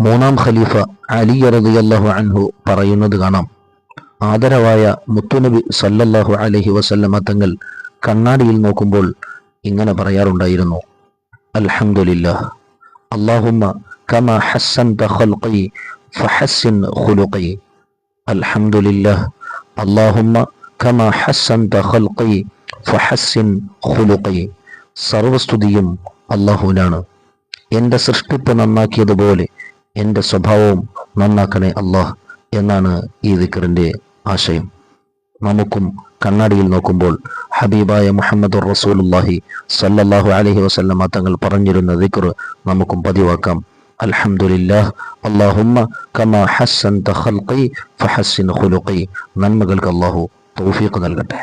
മൂന്നാം ഖലീഫ അലി റളിയല്ലാഹു അൻഹു പറയുന്നത് കാണാം. ആദരവായ മുത്തുനബി സല്ലല്ലാഹു അലഹി വസല്ലമ തങ്ങൾ കണ്ണാടിയിൽ നോക്കുമ്പോൾ ഇങ്ങനെ പറയാറുണ്ടായിരുന്നു. അൽഹംദുലില്ലാഹ്. അല്ലാഹുമ്മ കമാ ഹസ്സൻ ഖൽഖി ഫഹസ്സിൻ ഖുലുഖി. അൽഹംദുലില്ലാഹ്. അല്ലാഹുമ്മ കമാ ഹസ്സൻ ഖൽഖി ഫഹസ്സിൻ ഖുലുഖി. സർവസ്തുതിയും അള്ളാഹുവിനാണ് എന്റെ സൃഷ്ടിപ്പ് നന്നാക്കിയതുപോലെ എന്റെ സ്വഭാവവും നന്നാക്കണേ അള്ളാഹ് എന്നാണ് ഈ ദിക്കറിന്റെ ആശയം. നമുക്കും കണ്ണാടിയിൽ നോക്കുമ്പോൾ ഹബീബായ മുഹമ്മദ് റസൂലുല്ലാഹി സല്ലല്ലാഹു അലഹി വസല്ലമ തങ്ങൾ പറഞ്ഞിരുന്ന ദിക്ർ നമുക്കും പതിവാക്കാം. അൽഹംദുലില്ലാഹ് അല്ലാഹുമ്മ കമാ ഹസ്സൻ ഖൽഖി ഫഹസ്സിൻ ഖുലുഖി. നന്മകൾക്ക് അള്ളാഹു തൗഫീഖ് നൽകട്ടെ.